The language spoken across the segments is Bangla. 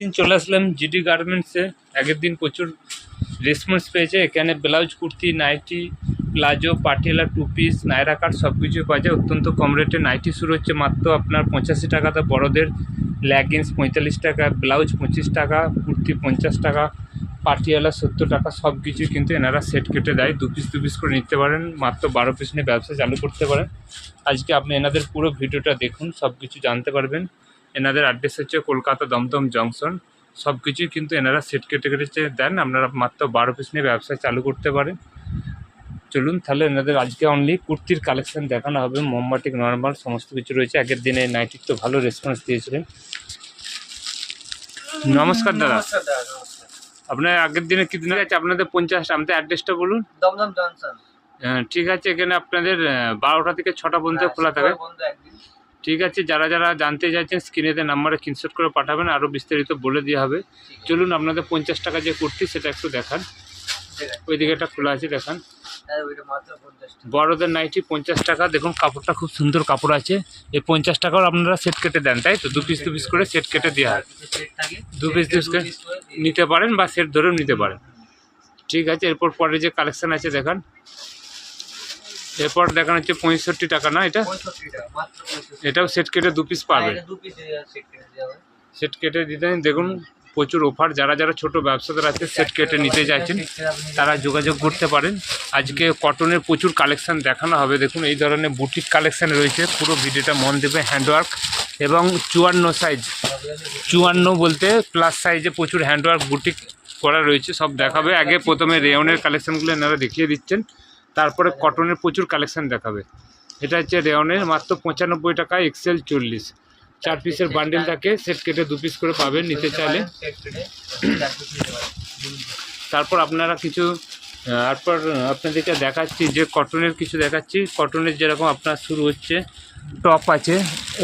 দিন চলে আসলাম জিডি গার্মেন্টসে আগের দিন প্রচুর রেসপন্স পেয়েছে। এখানে blouse kurti nightie palazzo Patiala two piece Naira cut সব কিছু পাওয়া যায়। অত্যন্ত কম রেটে নাইটি শুরু হচ্ছে। মাত্র আপনার পঁচাশি টাকাতে বড়দের লেগিংস পঁয়তাল্লিশ টাকা ব্লাউজ পঁচিশ টাকা, কুর্তি পঞ্চাশ টাকা পাটিয়ালা সত্তর টাকা সব কিছু কিন্তু এনারা সেট কেটে দেয়। দু পিস দু পিস করে নিতে পারেন। মাত্র বারো পিস নিয়ে ব্যবসা চালু করতে পারেন। আজকে আপনি এনাদের পুরো ভিডিওটা দেখুন সব কিছু জানতে পারবেন। এনাদের অ্যাড্রেস হচ্ছে কলকাতা দমদম জংশন সব কিছুই কিন্তু এনারা সেট কেটে কেটে দেন। আপনারা মাত্র বারো পিস নিয়ে ব্যবসা চালু করতে পারেন। চলুন তাহলে এনাদের আজকে অনলি কুর্তির কালেকশন দেখানো হবে। মোমবাটিক নর্মাল সমস্ত কিছু রয়েছে। আগের দিনে নাইটির তো ভালো রেসপন্স দিয়েছিলেন। নমস্কার দাদা। আপনার আগের দিনে কি দিন আছে? আপনাদের পঞ্চাশটা আমাদের অ্যাড্রেসটা বলুন। দমদম জনসন হ্যাঁ, ঠিক আছে। এখানে আপনাদের বারোটা থেকে ছটা পর্যন্ত হ্যাঁ, খোলা থাকে। ঠিক আছে যারা যারা জানতে চাইছেন স্ক্রিনেতে নাম্বারে স্ক্রিনশট করে পাঠাবেন আরও বিস্তারিত বলে দেওয়া হবে। চলুন আপনাদের পঞ্চাশ টাকা যে কুর্তি সেটা একটু দেখান। ঠিক আছে ওই দিকে একটা খোলা আছে দেখান। হ্যাঁ বড়দের নাইটি পঞ্চাশ টাকা। দেখুন কাপড়টা খুব সুন্দর কাপড় আছে। এই পঞ্চাশ টাকাও আপনারা সেট কেটে দেন তাই তো? দু পিস দু পিস করে সেট কেটে দেওয়া হয়। দু পিস দু পিস করে নিতে পারেন বা সেট ধরেও নিতে পারেন। ঠিক আছে এরপর পরে যে কালেকশান আছে দেখান। এরপর দেখানো হচ্ছে পঁয়ষট্টি টাকা না এটা? এটাও সেট কেটে দু পিস পাবে। সেট কেটে সেট কেটে দিতে দেখুন প্রচুর অফার যারা যারা ছোট ব্যবসাদার আছে সেট কেটে নিতে চাইছেন তারা যোগাযোগ করতে পারেন। আজকে কটনের প্রচুর কালেকশান দেখানো হবে। দেখুন এই ধরনের বুটিক কালেকশান রয়েছে। পুরো ভিডিওটা মন দেবে হ্যান্ডওয়ার্ক এবং চুয়ান্ন সাইজ চুয়ান্ন বলতে প্লাস সাইজে প্রচুর হ্যান্ডওয়ার্ক বুটিক করা রয়েছে। সব দেখাবে। আগে প্রথমে রেয়নের কালেকশনগুলো এনারা দেখিয়ে দিচ্ছেন। তারপরে কটনের প্রচুর কালেকশান দেখাবে। এটা হচ্ছে রেওনের মাত্র পঁচানব্বই টাকা এক্সেল চল্লিশ। চার পিসের বান্ডেল থাকে সেট কেটে দু পিস করে পাবেন নিতে চাইলে তারপর আপনারা কিছু তারপর আপনাদেরকে দেখাচ্ছি যে কটনের কিছু দেখাচ্ছি। কটনের যেরকম আপনার শুরু হচ্ছে টপ আছে।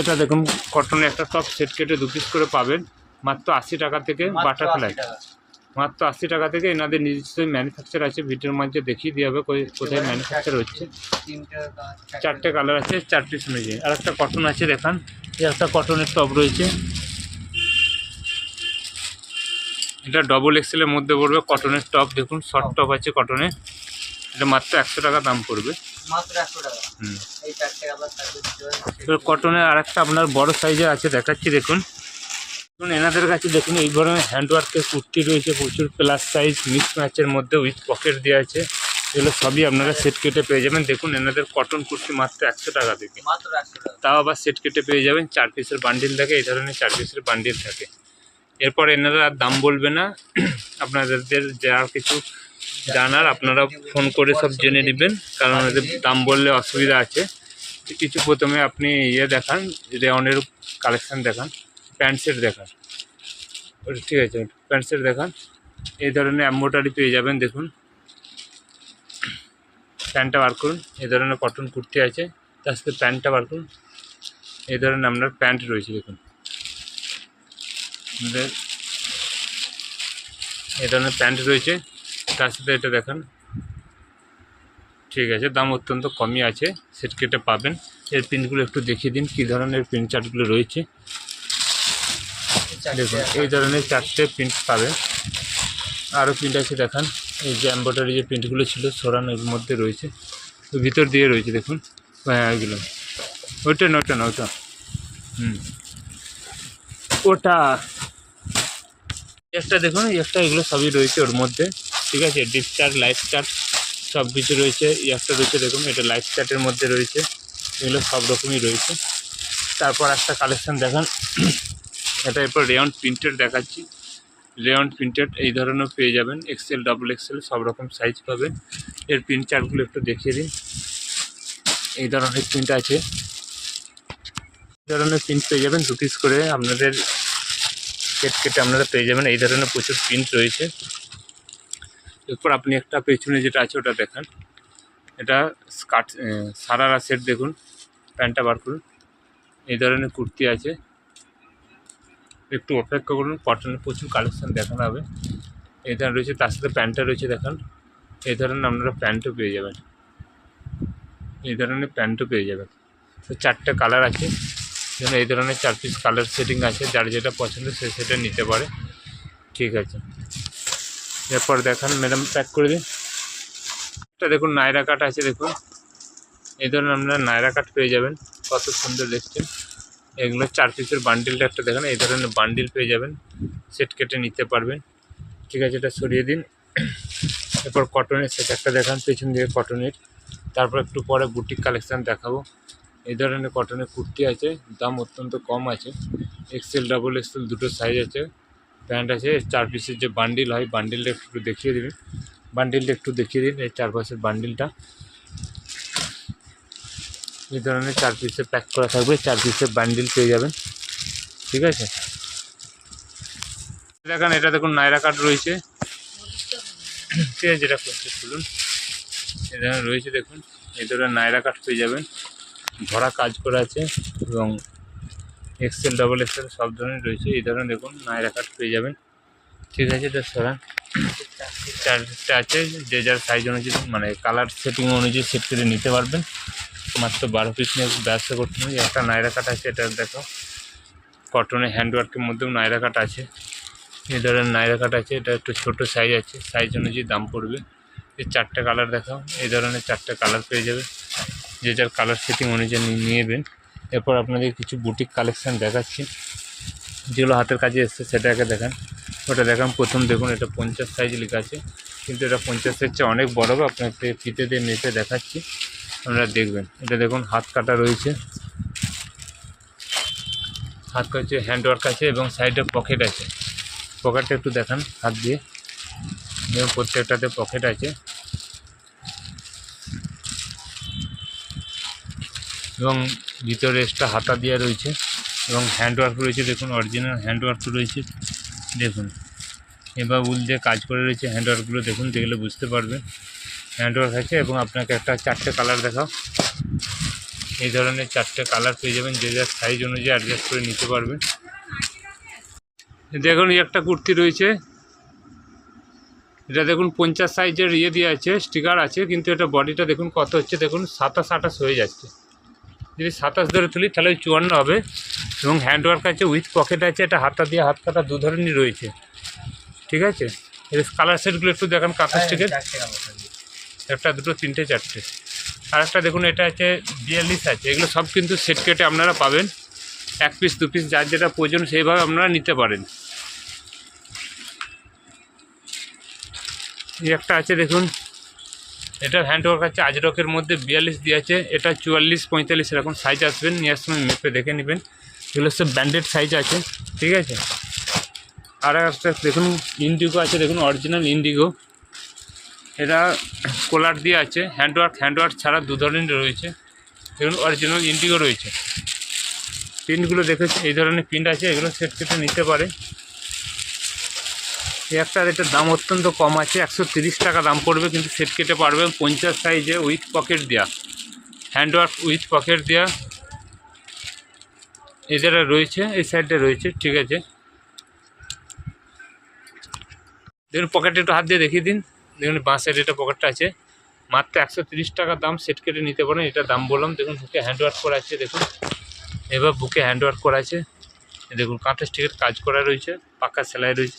এটা দেখুন কটনের একটা টপ সেট কেটে দু পিস করে পাবেন। মাত্র আশি টাকা থেকে বাটারফ্লাই 80 টাকা। মাত্র আশি টাকা থেকে এনাদের নিজস্ব ম্যানুফ্যাকচার আছে ভিডিওর মধ্যে দেখিয়ে দেওয়া হবে কোথায় ম্যানুফ্যাকচার হচ্ছে। তিনটে চারটে কালার আছে চার পিস অনুযায়ী আর একটা কটন আছে দেখান। এই একটা কটনের টপ রয়েছে। এটা ডবল এক্সেলের মধ্যে পড়বে কটনের টপ দেখুন শর্ট টপ আছে কটনের এটা মাত্র একশো টাকা দাম পড়বে। চারটে কটনের আর একটা আপনার বড় সাইজের আছে দেখাচ্ছি দেখুন। দেখুন এনাদের কাছে দেখুন এই ধরনের হ্যান্ডওয়ার্কের কুর্তি রয়েছে প্রচুর প্লাস সাইজ মিক্স ম্যাচের মধ্যে উইথ পকেট দেওয়া আছে। এগুলো সবই আপনারা সেট কেটে পেয়ে যাবেন। দেখুন এনাদের কটন কুর্তি মাত্র একশো টাকা থেকে। তাও আবার সেট কেটে পেয়ে যাবেন চার পিসের বান্ডিল থাকে এই ধরনের চার পিসের বান্ডিল থাকে। এরপর এনারা আর দাম বলবে না। আপনাদের যা কিছু জানার আপনারা ফোন করে সব জেনে নেবেন কারণ এদের দাম বললে অসুবিধা আছে। কিছু প্রথমে আপনি ইয়ে দেখান রেওনের কালেকশান দেখান। প্যান্ট সেট দেখান। ঠিক আছে প্যান্ট সেট দেখান। এই ধরনের অ্যাম্বোটারি পেয়ে যাবেন, দেখুন। প্যান্টটা বার করুন, এই ধরনের কটন কুর্তি আছে, তার সাথে প্যান্টটা বার করুন। এই ধরনের আপনার প্যান্ট রয়েছে, দেখুন। এই ধরনের প্যান্ট রয়েছে, তার সাথে এটা দেখান। ঠিক আছে, দাম অত্যন্ত কমই আছে সেট কেটে পাবেন। এর প্রিন্টগুলো একটু দেখিয়ে দিন, কী ধরনের প্রিন্ট চার্টগুলো রয়েছে। দেখুন এই ধরনের চারটে প্রিন্ট পাবেন। আরও প্রিন্ট আছে দেখান। এই যে এম্ব্রয়ডারি যে প্রিন্টগুলো ছিল সরানো এর মধ্যে রয়েছে। ভিতর দিয়ে রয়েছে দেখুন। হ্যাঁ এগুলো। ওইটা না ওটা না ওটা হুম। ওটা একটা দেখুন একটা এগুলো সবই রয়েছে ওর মধ্যে। ঠিক আছে? ডিপ চার্ট লাইফ চার্ট সব কিছু রয়েছে। একটা রয়েছে দেখুন এটা লাইফ চার্টের মধ্যে রয়েছে। এগুলো সব রকমই রয়েছে। তারপর একটা কালেকশন দেখান। এটা এরপর রেয়ন প্রিন্টেড দেখাচ্ছি। রেয়ন প্রিন্টেড এই ধরনের পেয়ে যাবেন। এক্সেল ডাবল এক্সেল সব রকম সাইজ পাবেন। এর প্রিন্ট চার্টগুলো একটু দেখিয়ে দিন। এই ধরনের প্রিন্ট আছে। এই ধরনের প্রিন্ট পেয়ে যাবেন দু পিস করে। আপনাদের কেট কেটে আপনারা পেয়ে যাবেন। এই ধরনের প্রচুর প্রিন্ট রয়েছে। এরপর আপনি একটা পেছনে যেটা আছে ওটা দেখান। এটা স্কার্ট সারারা সেট দেখুন। প্যান্টটা বার করুন। এই ধরনের কুর্তি আছে। একটু অপেক্ষা করুন কটনের প্রচুর কালেকশান দেখানো হবে। এই ধরনের রয়েছে, তার সাথে প্যান্টটা রয়েছে, দেখান। এই ধরনের আপনারা প্যান্টও পেয়ে যাবেন। এই ধরনের প্যান্টও পেয়ে যাবেন। তো চারটে কালার আছে। যেন এই ধরনের চার পিস কালার সেটিং আছে, যার যেটা পছন্দ সে সেটা নিতে পারে। ঠিক আছে। এরপর দেখান ম্যাডাম প্যাক করে দিন। এটা দেখুন নায়রা কাট আছে, দেখুন। এই ধরনের আপনারা নায়রা কাট পেয়ে যাবেন। কত সুন্দর দেখছেন এগুলো চার পিসের বান্ডিলটা একটা দেখেন, এই ধরনের বান্ডিল পেয়ে যাবেন। সেট কেটে নিতে পারবেন। ঠিক আছে, এটা সরিয়ে দিন। এরপর কটনের সেট একটা দেখান, পেছন দিকে কটনের তারপর একটু পরে বুটিক কালেকশান দেখাবো। এই ধরনের কটনের কুর্তি আছে, দাম অত্যন্ত কম আছে। এক্সেল ডাবল এক্সেল দুটো সাইজ আছে প্যান্ট আছে। চার পিসের যে বান্ডিল হয় বান্ডিলটা একটু দেখিয়ে দিবেন। বান্ডিলটা একটু দেখিয়ে দিন, এই চার পাশের বান্ডিলটা এই ধরনের চার পিসে প্যাক করা থাকবে। চার পিসের বান্ডিল পেয়ে যাবেন। ঠিক আছে? দেখেন, এটা দেখুন নায়রা কাট রয়েছে। ঠিক আছে যেটা করতে খুলুন। এটা রয়েছে, দেখুন, এই ধরনের নায়রা কাট পেয়ে যাবেন। ভরা কাজ করা আছে এবং এক্সেল ডবল এক্সেল সব ধরনের রয়েছে। এই ধরনের, দেখুন নায়রা কাট পেয়ে যাবেন। ঠিক আছে, এটা সরান। চারটা আছে। যে যার সাইজ অনুযায়ী মানে কালার সেটিং অনুযায়ী সেট করে নিতে পারবেন। মাত্র বারো পিস নিয়ে ব্যবসা করতে হবে। একটা নায়রা কাট আছে, এটা দেখো। কটনের হ্যান্ডওয়ার্কের মধ্যেও নায়রা কাট আছে। এই ধরনের নায়রা কাট আছে, এটা একটু ছোটো সাইজ আছে। সাইজ অনুযায়ী দাম পড়বে। এই চারটে কালার দেখাও। এই ধরনের চারটে কালার পেয়ে যাবে। যে যার কালার সেটিং অনুযায়ী নিয়ে নেবেন এরপর আপনাদের কিছু বুটিক কালেকশান দেখাচ্ছি। যেগুলো হাতের কাজে এসছে সেটাকে দেখান। ওটা দেখান, প্রথম দেখুন, এটা পঞ্চাশ সাইজ লেখা আছে। কিন্তু এটা পঞ্চাশের চেয়ে অনেক বড় আপনাকে ফিতে দিয়ে মেপে দেখাচ্ছি। আপনারা দেখবেন। এটা দেখুন, হাত কাটা রয়েছে। হাত কাছে হ্যান্ড ওয়ার্ক আছে এবং সাইডে পকেট আছে। পকেটটা একটু দেখান, হাত দিয়ে। প্রত্যেকটাতে পকেট আছে। এবং ভিতরে এক্সট্রা হাতা দেওয়া রয়েছে এবং হ্যান্ড ওয়ার্ক রয়েছে, দেখুন অরিজিনাল হ্যান্ড ওয়ার্ক রয়েছে। দেখুন, এবার উল দিয়ে কাজ করে রয়েছে হ্যান্ড ওয়ার্কগুলো দেখুন, দেখলে বুঝতে পারবেন। হ্যান্ড ওয়ার্ক আছে এবং আপনাকে একটা চারটে কালার দেখাও। এই ধরনের চারটে কালার পেয়ে যাবেন যে যার সাইজ অনুযায়ী অ্যাডজাস্ট করে নিতে পারবেন। দেখুন এই একটা কুর্তি রয়েছে। এটা দেখুন পঞ্চাশ সাইজের ইয়ে দিয়ে আছে স্টিকার আছে কিন্তু এটা বডিটা দেখুন কত হচ্ছে দেখুন সাতাশ আঠাশ হয়ে যাচ্ছে। যদি সাতাশ ধরে তুলি তাহলে ওই চুয়ান্ন হবে। এবং হ্যান্ডওয়ার্ক আছে উইথ পকেট আছে এটা হাতা দিয়ে হাত কাটা দু ধরনেরই রয়েছে। ঠিক আছে? এর কালার সেটগুলো একটু দেখান কাঁথা স্টিকের কালার থাকবে একটা দুটো, তিনটে, চারটে। আর একটা দেখুন, এটা আছে বিয়াল্লিশ আছে। এগুলো সব কিন্তু সেট কেটে আপনারা পাবেন। এক পিস দু পিস যার যেটা প্রয়োজন, সেইভাবে আপনারা নিতে পারেন। এই একটা আছে দেখুন। এটা হ্যান্ডওয়ার্ক আছে আজরকের মধ্যে বিয়াল্লিশ দিয়ে আছে। এটা চুয়াল্লিশ, পঁয়তাল্লিশ এরকম সাইজ আসবেন। নিয়ে সময় মেপে দেখে নেবেন। এগুলো সব ব্যান্ডেড সাইজ আছে, ঠিক আছে? আর একটা দেখুন ইন্ডিগো আছে, দেখুন অরিজিনাল ইন্ডিগো এটা কোলার দিয়ে আছে হ্যান্ডওয়ার্ক হ্যান্ডওয়ার্ক ছাড়া দু ধরনের রয়েছে। দেখুন অরিজিনাল ইন্ডিগো রয়েছে। প্রিন্টগুলো দেখেছি? এই ধরনের প্রিন্ট আছে, এগুলো সেট কেটে নিতে পারে। এই একটার এটার দাম অত্যন্ত কম আছে, একশো টাকা দাম পড়বে, কিন্তু সেট কেটে পারবে পঞ্চাশ সাইজে উইথ পকেট দেওয়া হ্যান্ডওয়ার্ক উইথ পকেট দেওয়া এদের রয়েছে, এই সাইডে রয়েছে, ঠিক আছে। দেখুন পকেটে একটু হাত দিয়ে দেখিয়ে দিন। দেখুন বাঁ সাইডে এটা পকেটটা আছে মাত্র একশো তিরিশ টাকা দাম সেট কেটে নিতে পারেন এটা দাম বললাম। দেখুন বুকে হ্যান্ডওয়ার্ক করা আছে দেখুন। এবার বুকে হ্যান্ডওয়ার্ক করা আছে। দেখুন কাঁথা স্টিকের কাজ করা রয়েছে পাকা সেলাই রয়েছে।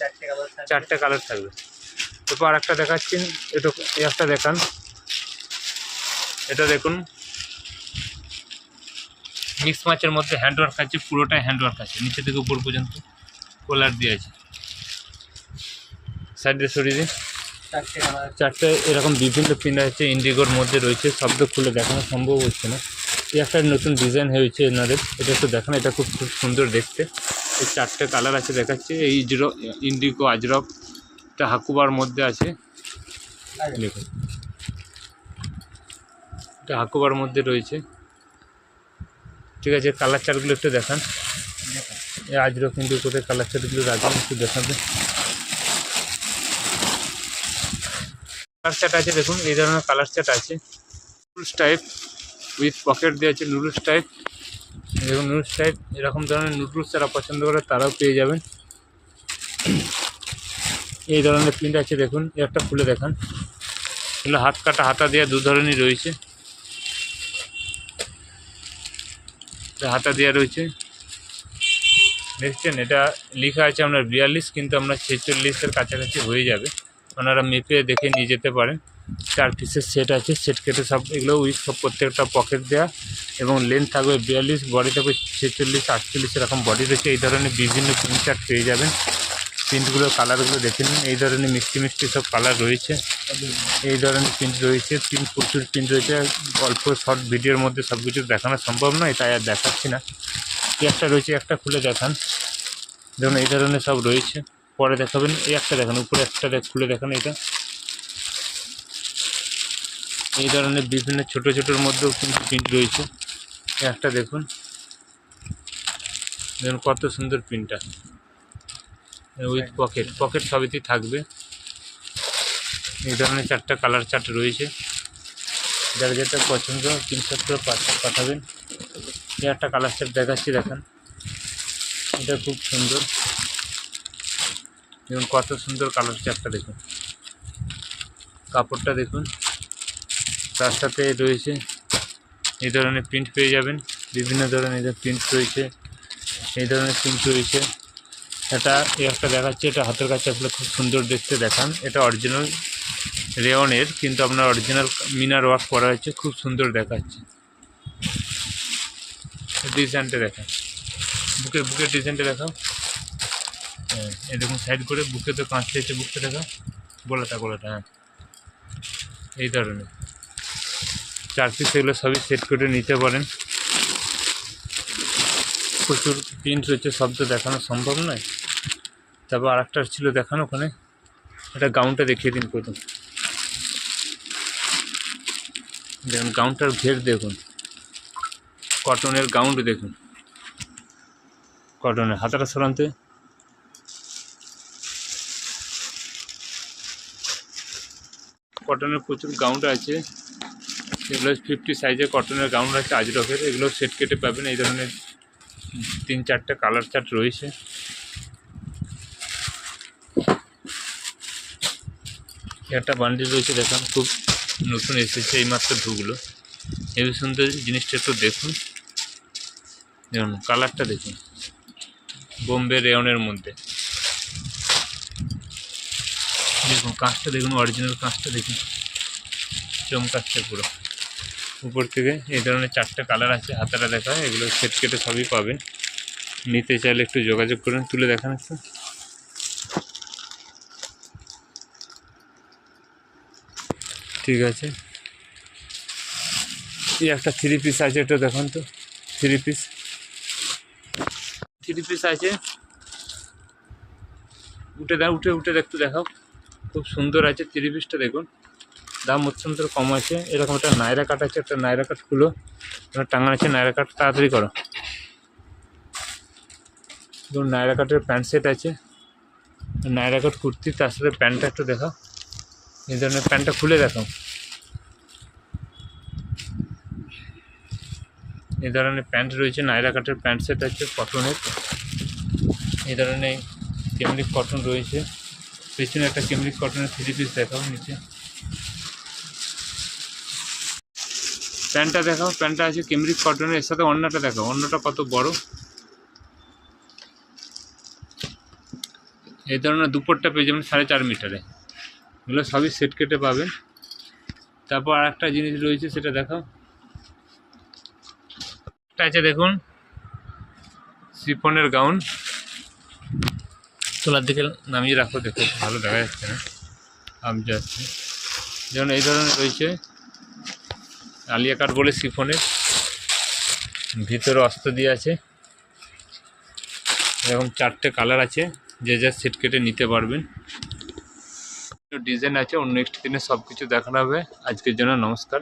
চারটে কালার থাকবে। এরপর আর একটা দেখাচ্ছেন এটা একটা দেখান। এটা দেখুন মিক্স মাছের মধ্যে হ্যান্ডওয়ার্ক আছে পুরোটাই হ্যান্ডওয়ার্ক আছে নিচে থেকে উপর পর্যন্ত কোলার দিয়ে আছে। সাইডে সরিয়ে দিন। চারটে এরকম বিভিন্ন পিন আছে ইন্ডিগোর মধ্যে রয়েছে শব্দ খুলে দেখানো সম্ভব হচ্ছে না। এই একটা নতুন ডিজাইন হয়েছে এনাদের এটা একটু দেখানো এটা খুব খুব সুন্দর দেখতে। এই চারটে কালার আছে দেখাচ্ছে এই ইজরো ইন্ডিগো আজরক এটা হাকুবার মধ্যে আছে। দেখুন। এটা হাকুবার মধ্যে রয়েছে। ঠিক আছে কালার চার্টগুলো একটু দেখান। এই আজরক কিন্তু কোথায় কালার চার্টগুলো রাখবেন একটু দেখাবেন। কালার চার্ট আছে, দেখুন, এই ধরনের কালার চার্ট আছে। নুডলস টাইপ উইথ পকেট দেওয়া আছে নুডলস টাইপ দেখুন নুডলস টাইপ এরকম ধরনের নুডলস যারা পছন্দ করে, তারাও পেয়ে যাবেন। এই ধরনের প্রিন্ট আছে, দেখুন একটা খুলে দেখান। এগুলো হাত কাটা, হাতা দেওয়া দু ধরনের রয়েছে। হাতা দেওয়া রয়েছে। দেখছেন, এটা লেখা আছে আপনার বিয়াল্লিশ, কিন্তু আমরা ছেচল্লিশের কাছাকাছি হয়ে যাবে। ওনারা মেপে দেখে নিয়ে যেতে পারেন। চার পিসের সেট আছে সেট কেটে সব এগুলো উইথ সব প্রত্যেকটা পকেট দেওয়া এবং লেন্থ থাকবে বিয়াল্লিশ বডি থাকবে ছেচল্লিশ, আটচল্লিশ এরকম বডি রয়েছে। এই ধরনের বিভিন্ন প্রিন্ট চার্ট পেয়ে যাবেন। প্রিন্টগুলো কালারগুলো দেখে নিন। এই ধরনের মিষ্টি মিষ্টি সব কালার রয়েছে। এই ধরনের প্রিন্ট রয়েছে। প্রিন্ট প্রচুর প্রিন্ট রয়েছে। অল্প শর্ট ভিডিওর মধ্যে সব কিছু দেখানো সম্ভব নয়, তাই আর দেখাচ্ছি না। এই একটা রয়েছে, একটা খুলে দেখান। দেখুন, এই ধরনের সব রয়েছে। পরে দেখাবেন এই একটা দেখান উপরে একটা খুলে দেখান এটা এই ধরনের বিভিন্ন ছোট ছোটোর মধ্যেও কিন্তু প্রিন্ট রয়েছে। এই একটা দেখুন। দেখুন কত সুন্দর প্রিন্টটা উইথ পকেট পকেট সবেতেই থাকবে। এই ধরনের চারটা কালার চার্ট রয়েছে। যার যেটা পছন্দ স্ক্রিনশট করে পাঠা- পাঠাবেন। এই একটা কালার চার্ট দেখাচ্ছি দেখান। এটা খুব সুন্দর। দেখুন কত সুন্দর কালার চার্টটা দেখুন। কাপড়টা দেখুন। তার সাথে রয়েছে এই ধরনের প্রিন্ট পেয়ে যাবেন। বিভিন্ন ধরনের প্রিন্ট রয়েছে। এই ধরনের প্রিন্ট রয়েছে। এটা এই একটা দেখাচ্ছে, এটা হাতের কাছে আসলে খুব সুন্দর দেখতে দেখান। এটা অরিজিনাল রেওনের কিন্তু আপনার অরিজিনাল মিনার ওয়ার্ক করা হয়েছে, খুব সুন্দর দেখাচ্ছে। ডিজাইনটা দেখান। বুকের বুকের ডিজাইনটা দেখাও। দেখুন সাইড করে বুকে তো কাঁচ চেয়েছে বুকটা দেখাও গোলাটা গোলাটা হ্যাঁ। এই ধরনের চার পিস এগুলো সবই সেট করে নিতে পারেন। প্রচুর প্রিন্ট রয়েছে, সব তো দেখানো সম্ভব নয়। তারপর আর একটা ছিল দেখানো ওখানে। এটা গাউনটা দেখিয়ে দিন প্রথম। দেখুন গাউনটার ঘের দেখুন। কটনের গাউন্ড দেখুন। কটনের হাতাটা সরান্তে কটনের প্রচুর গাউন্ড আছে। এগুলো ফিফটি সাইজের কটনের গাউন্ড আছে, আজরকের। এগুলো সেট কেটে পাবেন, এই ধরনের তিন চারটে কালার চার্ট রয়েছে। একটা বান্ডিল রয়েছে, দেখুন, খুব নতুন এসেছে এই মাত্র ঢুকলো এই সুন্দর জিনিসটা একটু দেখুন। দেখুন কালারটা দেখুন। বোম্বে রেয়নের মধ্যে। দেখুন, কাঁচটা দেখুন অরিজিনাল কাঁচটা দেখুন। চমকাচ্ছে পুরো। উপর থেকে এই ধরনের চারটে কালার আছে, হাতাটা দেখা এগুলো সেট কেটে সবই পাবেন। নিতে চাইলে একটু যোগাযোগ করুন, তুলে দেখান একটু। ঠিক আছে। এই একটা থ্রি পিস আছে এটা দেখুন তো থ্রি পিস থ্রি পিস আছে। উঠে দাও, উঠে উঠে দেখতে দেখাও। খুব সুন্দর আছে থ্রি পিসটা দেখুন। দাম অত্যন্ত কম আছে। এরকম একটা নায়রা কাট আছে, একটা নায়রা কাট খুলো। টাঙানো আছে, নায়রা কাট তাড়াতাড়ি করো। ধরুন নায়রা কাটের প্যান্ট সেট আছে। নায়রা কাট কুর্তি, তার সাথে প্যান্টটা একটু দেখাও। এই ধরনের প্যান্টটা খুলে দেখাও। এই ধরনের প্যান্ট রয়েছে, নায়রা কাটের প্যান্ট সেট আছে, কটনের। এই ধরনের কেমলিক কটন রয়েছে। পেছনে একটা কেমলিক কটনের থ্রি পিস দেখাও, নিচে। প্যান্টটা দেখাও, প্যান্টটা আছে কেমরিক কটনের, এর সাথে অন্যটা দেখাও, অন্যটা কত বড়? এই ধরনের দুপুরটা পেয়ে যাবেন সাড়ে চার মিটারে। এগুলো সবই সেট কেটে পাবেন। তারপর আর একটা জিনিস রয়েছে, সেটা দেখাও। একটা আছে দেখুন সিফনের গাউন। তোলার দিকে নামিয়ে রাখো, দেখো ভালো দেখা যাচ্ছে না। আম যাচ্ছে। যেমন এই ধরনের রয়েছে আলিয়া কাঠ বলে সিফনের ভিতরে অস্ত দিয়ে আছে। এরকম চারটে কালার আছে, যে যা সেট কেটে নিতে পারবেন। ডিজাইন আছে, অন্য নেক্সট দিনে সব কিছু দেখানো হবে। আজকের জন্য নমস্কার।